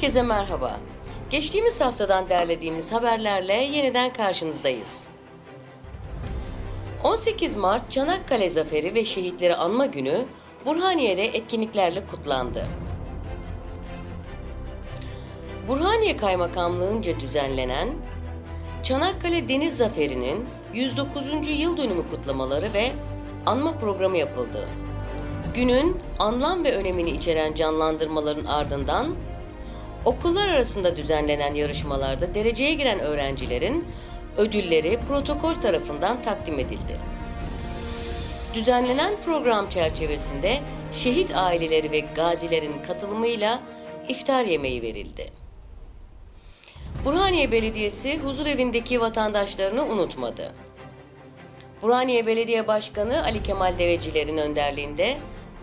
Herkese merhaba. Geçtiğimiz haftadan derlediğimiz haberlerle yeniden karşınızdayız. 18 Mart Çanakkale Zaferi ve Şehitleri Anma Günü Burhaniye'de etkinliklerle kutlandı. Burhaniye Kaymakamlığı'nca düzenlenen Çanakkale Deniz Zaferi'nin 109. yıl dönümü kutlamaları ve anma programı yapıldı. Günün anlam ve önemini içeren canlandırmaların ardından okullar arasında düzenlenen yarışmalarda dereceye giren öğrencilerin ödülleri protokol tarafından takdim edildi. Düzenlenen program çerçevesinde şehit aileleri ve gazilerin katılımıyla iftar yemeği verildi. Burhaniye Belediyesi huzur evindeki vatandaşlarını unutmadı. Burhaniye Belediye Başkanı Ali Kemal Deveciler'in önderliğinde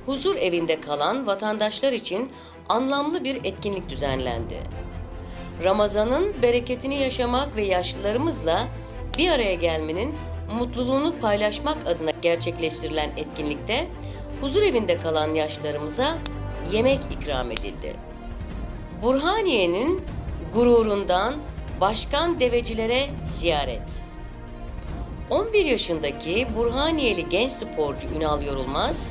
huzur evinde kalan vatandaşlar için anlamlı bir etkinlik düzenlendi. Ramazan'ın bereketini yaşamak ve yaşlılarımızla bir araya gelmenin mutluluğunu paylaşmak adına gerçekleştirilen etkinlikte huzur evinde kalan yaşlılarımıza yemek ikram edildi. Burhaniye'nin gururundan başkan devecilere ziyaret. 11 yaşındaki Burhaniyeli genç sporcu Ünal Yorulmaz,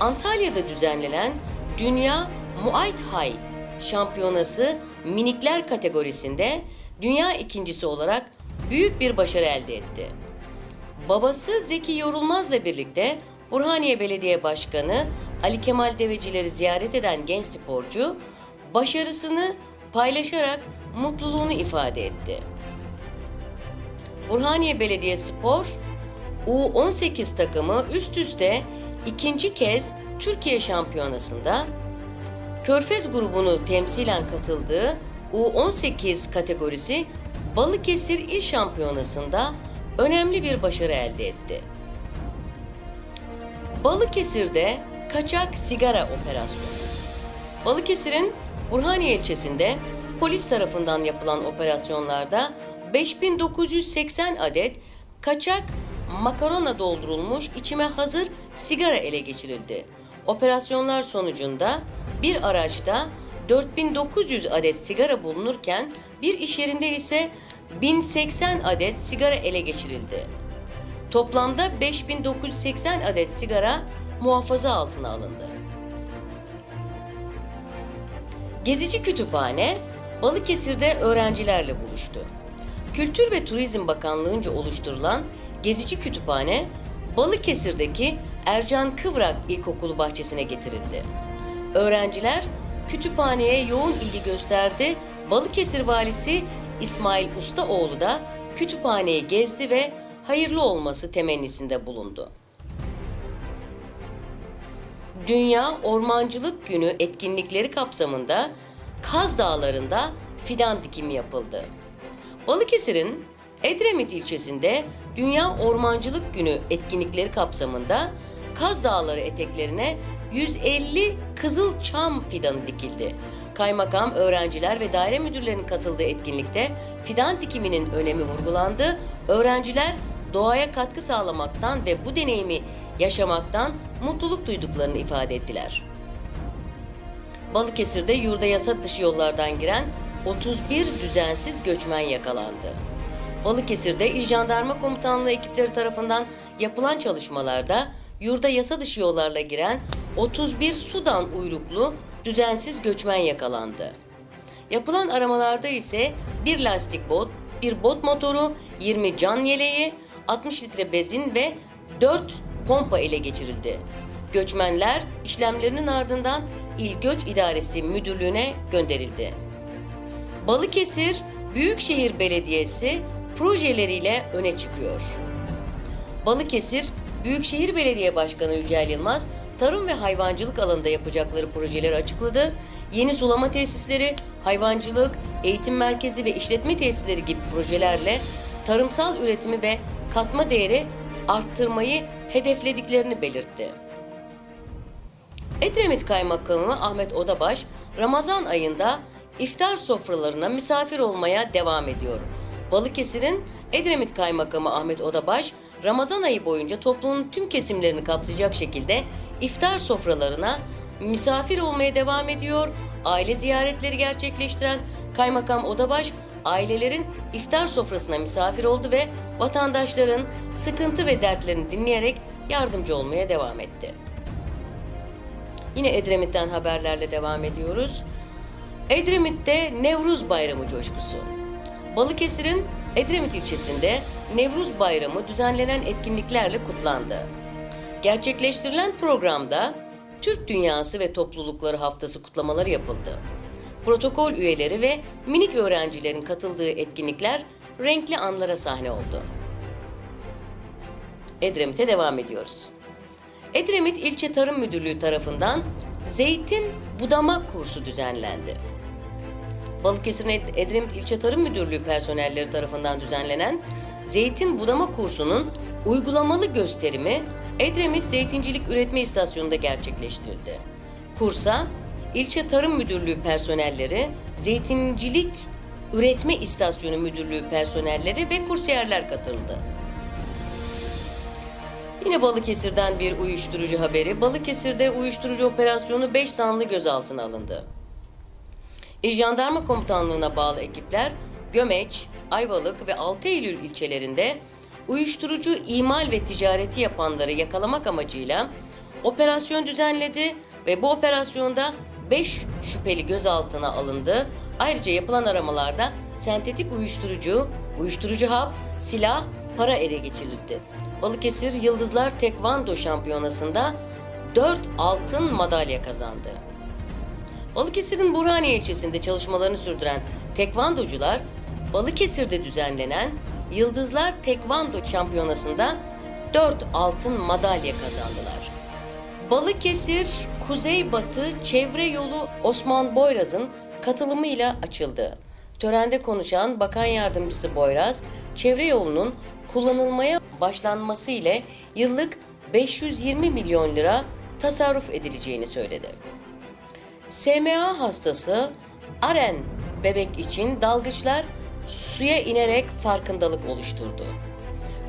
Antalya'da düzenlenen Dünya Muay Thai Şampiyonası minikler kategorisinde dünya ikincisi olarak büyük bir başarı elde etti. Babası Zeki Yorulmaz'la birlikte Burhaniye Belediye Başkanı Ali Kemal Devecileri ziyaret eden genç sporcu başarısını paylaşarak mutluluğunu ifade etti. Burhaniye Belediye Spor U18 takımı üst üste ikinci kez Türkiye Şampiyonası'nda Körfez grubunu temsilen katıldığı U18 kategorisi Balıkesir İl Şampiyonası'nda önemli bir başarı elde etti. Balıkesir'de kaçak sigara operasyonu. Balıkesir'in Burhaniye ilçesinde polis tarafından yapılan operasyonlarda 5980 adet kaçak makarona doldurulmuş içime hazır sigara ele geçirildi. Operasyonlar sonucunda bir araçta 4900 adet sigara bulunurken bir iş yerinde ise 1080 adet sigara ele geçirildi. Toplamda 5980 adet sigara muhafaza altına alındı. Gezici Kütüphane Balıkesir'de öğrencilerle buluştu. Kültür ve Turizm Bakanlığı'nca oluşturulan Gezici Kütüphane Balıkesir'deki Ercan Kıvrak İlkokulu bahçesine getirildi. Öğrenciler kütüphaneye yoğun ilgi gösterdi. Balıkesir valisi İsmail Ustaoğlu da kütüphaneyi gezdi ve hayırlı olması temennisinde bulundu. Dünya Ormancılık Günü etkinlikleri kapsamında Kaz Dağları'nda fidan dikimi yapıldı. Balıkesir'in Edremit ilçesinde Dünya Ormancılık Günü etkinlikleri kapsamında Kaz Dağları eteklerine 150 kızıl çam fidanı dikildi. Kaymakam, öğrenciler ve daire müdürlerinin katıldığı etkinlikte fidan dikiminin önemi vurgulandı. Öğrenciler doğaya katkı sağlamaktan ve bu deneyimi yaşamaktan mutluluk duyduklarını ifade ettiler. Balıkesir'de yurda yasa dışı yollardan giren 31 düzensiz göçmen yakalandı. Balıkesir'de İl Jandarma Komutanlığı ekipleri tarafından yapılan çalışmalarda yurda yasa dışı yollarla giren 31 Sudan uyruklu düzensiz göçmen yakalandı. Yapılan aramalarda ise bir lastik bot, bir bot motoru, 20 can yeleği, 60 litre bezin ve 4 pompa ele geçirildi. Göçmenler işlemlerinin ardından İl Göç İdaresi Müdürlüğü'ne gönderildi. Balıkesir Büyükşehir Belediyesi projeleriyle öne çıkıyor. Balıkesir Büyükşehir Belediye Başkanı Yücel Yılmaz, tarım ve hayvancılık alanında yapacakları projeleri açıkladı. Yeni sulama tesisleri, hayvancılık, eğitim merkezi ve işletme tesisleri gibi projelerle tarımsal üretimi ve katma değeri arttırmayı hedeflediklerini belirtti. Edremit Kaymakamı Ahmet Odabaş, Ramazan ayında iftar sofralarına misafir olmaya devam ediyor. Balıkesir'in Edremit Kaymakamı Ahmet Odabaş, Ramazan ayı boyunca toplumun tüm kesimlerini kapsayacak şekilde iftar sofralarına misafir olmaya devam ediyor. aile ziyaretleri gerçekleştiren Kaymakam Odabaş, ailelerin iftar sofrasına misafir oldu ve vatandaşların sıkıntı ve dertlerini dinleyerek yardımcı olmaya devam etti. Yine Edremit'ten haberlerle devam ediyoruz. Edremit'te Nevruz Bayramı coşkusu. Balıkesir'in Edremit ilçesinde Nevruz Bayramı düzenlenen etkinliklerle kutlandı. Gerçekleştirilen programda Türk Dünyası ve Toplulukları Haftası kutlamaları yapıldı. Protokol üyeleri ve minik öğrencilerin katıldığı etkinlikler renkli anlara sahne oldu. Edremit'e devam ediyoruz. Edremit İlçe Tarım Müdürlüğü tarafından zeytin budama kursu düzenlendi. Balıkesir Ed- Edremit İlçe Tarım Müdürlüğü personelleri tarafından düzenlenen zeytin budama kursunun uygulamalı gösterimi Edremit Zeytincilik Üretme İstasyonu'nda gerçekleştirildi. Kursa İlçe Tarım Müdürlüğü personelleri, Zeytincilik Üretme İstasyonu Müdürlüğü personelleri ve kursiyerler katıldı. Yine Balıkesir'den bir uyuşturucu haberi. Balıkesir'de uyuşturucu operasyonu 5 zanlı gözaltına alındı. İl Jandarma Komutanlığı'na bağlı ekipler Gömeç, Ayvalık ve 6 Eylül ilçelerinde uyuşturucu imal ve ticareti yapanları yakalamak amacıyla operasyon düzenledi ve bu operasyonda 5 şüpheli gözaltına alındı. Ayrıca yapılan aramalarda sentetik uyuşturucu, uyuşturucu hap, silah, para ele geçirildi. Balıkesir Yıldızlar Tekvando Şampiyonası'nda 4 altın madalya kazandı. Balıkesir'in Burhaniye ilçesinde çalışmalarını sürdüren tekvandocular Balıkesir'de düzenlenen Yıldızlar Tekvando Şampiyonası'nda 4 altın madalya kazandılar. Balıkesir Kuzeybatı Çevre Yolu Osman Boyraz'ın katılımıyla açıldı. Törende konuşan Bakan Yardımcısı Boyraz, çevre yolunun kullanılmaya başlanması ile yıllık 520 milyon lira tasarruf edileceğini söyledi. SMA hastası Aren bebek için dalgıçlar suya inerek farkındalık oluşturdu.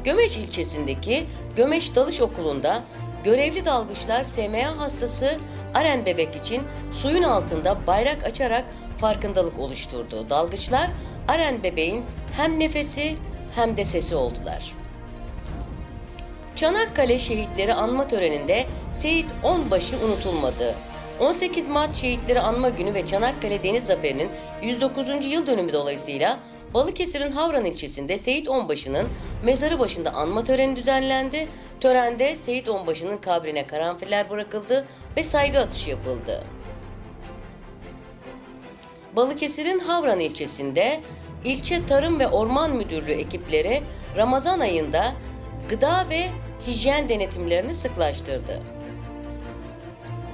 Gömeç ilçesindeki Gömeç Dalış Okulu'nda görevli dalgıçlar SMA hastası Aren bebek için suyun altında bayrak açarak farkındalık oluşturdu. Dalgıçlar Aren bebeğin hem nefesi hem de sesi oldular. Çanakkale şehitleri anma töreninde Seyit Onbaşı unutulmadı. 18 Mart Şehitleri Anma Günü ve Çanakkale Deniz Zaferi'nin 109. yıl dönümü dolayısıyla Balıkesir'in Havran ilçesinde Seyit Onbaşı'nın mezarı başında anma töreni düzenlendi. Törende Seyit Onbaşı'nın kabrine karanfiller bırakıldı ve saygı atışı yapıldı. Balıkesir'in Havran ilçesinde ilçe Tarım ve Orman Müdürlüğü ekipleri Ramazan ayında gıda ve hijyen denetimlerini sıklaştırdı.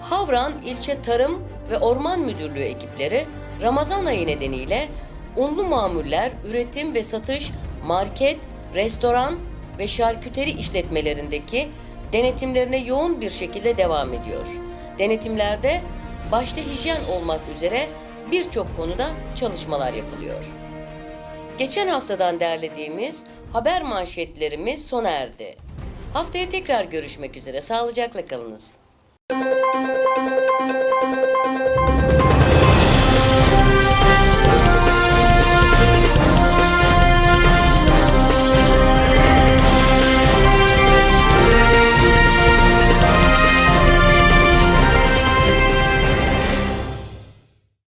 Havran İlçe Tarım ve Orman Müdürlüğü ekipleri Ramazan ayı nedeniyle unlu mamuller, üretim ve satış, market, restoran ve şarküteri işletmelerindeki denetimlerine yoğun bir şekilde devam ediyor. Denetimlerde başta hijyen olmak üzere birçok konuda çalışmalar yapılıyor. Geçen haftadan derlediğimiz haber manşetlerimiz sona erdi. Haftaya tekrar görüşmek üzere. Sağlıcakla kalınız. Thank you.